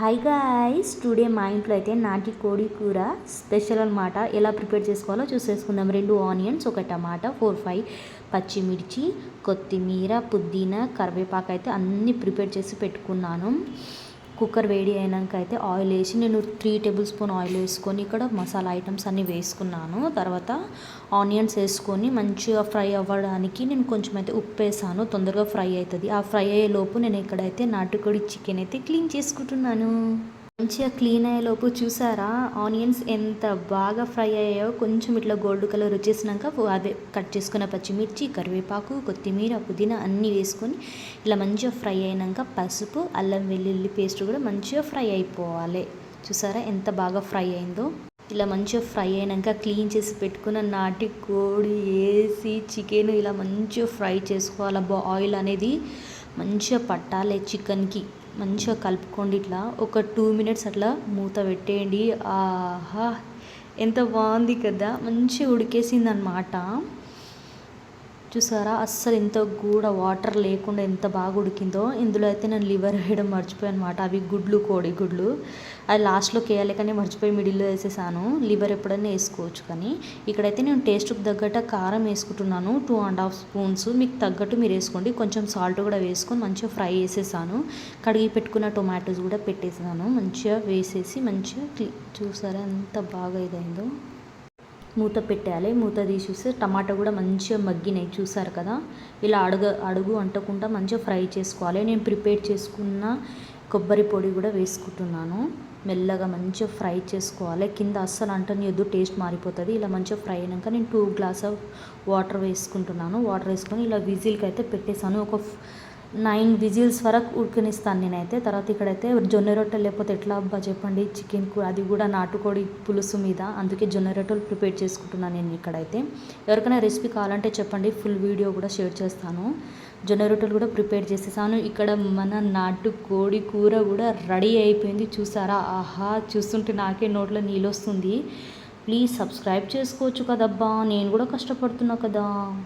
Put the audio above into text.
Hi guys today మా ఇంట్లో అయితే నాటి కోడి కూర స్పెషల్ అనమాట ఎలా ప్రిపేర్ చేసుకోవాలో చూసేసుకుందాం. రెండు ఆనియన్స్ ఒక టమాటా ఫోర్ ఫైవ్ పచ్చిమిర్చి కొత్తిమీర పుదీనా కరివేపాకు అయితే అన్నీ ప్రిపేర్ చేసి పెట్టుకున్నాను. కుక్కర్ వేడి అయినాక అయితే ఆయిల్ వేసి నేను త్రీ టేబుల్ స్పూన్ ఆయిల్ వేసుకొని ఇక్కడ మసాలా ఐటమ్స్ అన్నీ వేసుకున్నాను. తర్వాత ఆనియన్స్ వేసుకొని మంచిగా ఫ్రై అవ్వడానికి నేను కొంచెం అయితే ఉప్పు వేసాను. తొందరగా ఫ్రై అవుతుంది. ఆ ఫ్రై అయ్యే లోపు నేను ఇక్కడైతే నాటుకోడి చికెన్ అయితే క్లీన్ చేసుకుంటున్నాను. మంచిగా క్లీన్ అయ్యేలోపు చూసారా? ఆనియన్స్ ఎంత బాగా ఫ్రై అయ్యాయో కొంచెం ఇట్లా గోల్డ్ కలర్ వచ్చేసినాక అదే కట్ చేసుకున్న పచ్చిమిర్చి కరివేపాకు కొత్తిమీర పుదీనా అన్నీ వేసుకొని ఇలా మంచిగా ఫ్రై అయినాక పసుపు అల్లం వెల్లుల్లి పేస్ట్ కూడా మంచిగా ఫ్రై అయిపోవాలి. చూసారా ఎంత బాగా ఫ్రై అయిందో? ఇలా మంచిగా ఫ్రై అయినాక క్లీన్ చేసి పెట్టుకున్న నాటి కోడి వేసి చికెన్ ఇలా మంచిగా ఫ్రై చేసుకోవాలి. ఆయిల్ అనేది మంచిగా పట్టాలి చికెన్కి. మంచిగా కలుపుకోండి ఇట్లా. ఒక టూ మినిట్స్ అట్లా మూత పెట్టేయండి. ఆహా ఎంత బాగుంది కదా. మంచిగా ఉడికేసింది అనమాట చూసారా? అస్సలు ఎంత కూడా వాటర్ లేకుండా ఎంత బాగా ఉడికిందో. ఇందులో అయితే నేను లివర్ వేయడం మర్చిపోయాను అనమాట అవి గుడ్లు కోడి గుడ్లు. అది లాస్ట్లోకి వేయాలి కానీ మర్చిపోయి మిడిల్లో వేసేసాను. లివర్ ఎప్పుడైనా వేసుకోవచ్చు కానీ. ఇక్కడైతే నేను టేస్ట్కి తగ్గట్టు కారం వేసుకుంటున్నాను. Two and half spoons. మీకు తగ్గట్టు మీరు వేసుకోండి. కొంచెం సాల్ట్ కూడా వేసుకొని మంచిగా ఫ్రై చేసేసాను. కడిగి పెట్టుకున్న టొమాటోస్ కూడా పెట్టేసాను. మంచిగా వేసేసి మంచిగా చూసారా? ఎంత బాగా ఇదైందో. మూత పెట్టాలి మూత తీసి చూస్తే టమాటా కూడా మంచిగా మగ్గినాయి. చూసారు కదా? ఇలా అడుగు అడుగు అంటకుండా మంచిగా ఫ్రై చేసుకోవాలి. నేను ప్రిపేర్ చేసుకున్న కొబ్బరి పొడి కూడా వేసుకుంటున్నాను. మెల్లగా మంచిగా ఫ్రై చేసుకోవాలి. కింద అస్సలు అంటనియొద్దు టేస్ట్ మారిపోతుంది. ఇలా మంచిగా ఫ్రై అయినాక నేను టూ గ్లాస్ ఆఫ్ వాటర్ వేసుకుంటున్నాను. వాటర్ వేసుకొని ఇలా విజిల్కి అయితే పెట్టేశాను. ఒక నైన్ విజిల్స్ వరకు ఉడికనిస్తాను నేనైతే. తర్వాత ఇక్కడైతే జొన్న రొట్టెలు లేకపోతే ఎట్లా అబ్బా చెప్పండి చికెన్ అది కూడా నాటుకోడి పులుసు మీద. అందుకే జొన్న రొట్టెలు ప్రిపేర్ చేసుకుంటున్నాను నేను ఇక్కడైతే. ఎవరికైనా రెసిపీ కావాలంటే చెప్పండి ఫుల్ వీడియో కూడా షేర్ చేస్తాను. జొన్న రొట్టెలు కూడా ప్రిపేర్ చేసేసాను. ఇక్కడ మన నాటు కోడి కూర కూడా రెడీ అయిపోయింది. చూసారా? ఆహా! చూస్తుంటే నాకే నోట్లో నీళ్ళు వస్తుంది. ప్లీజ్ సబ్స్క్రైబ్ చేసుకోవచ్చు కదబ్బా. నేను కూడా కష్టపడుతున్నా కదా.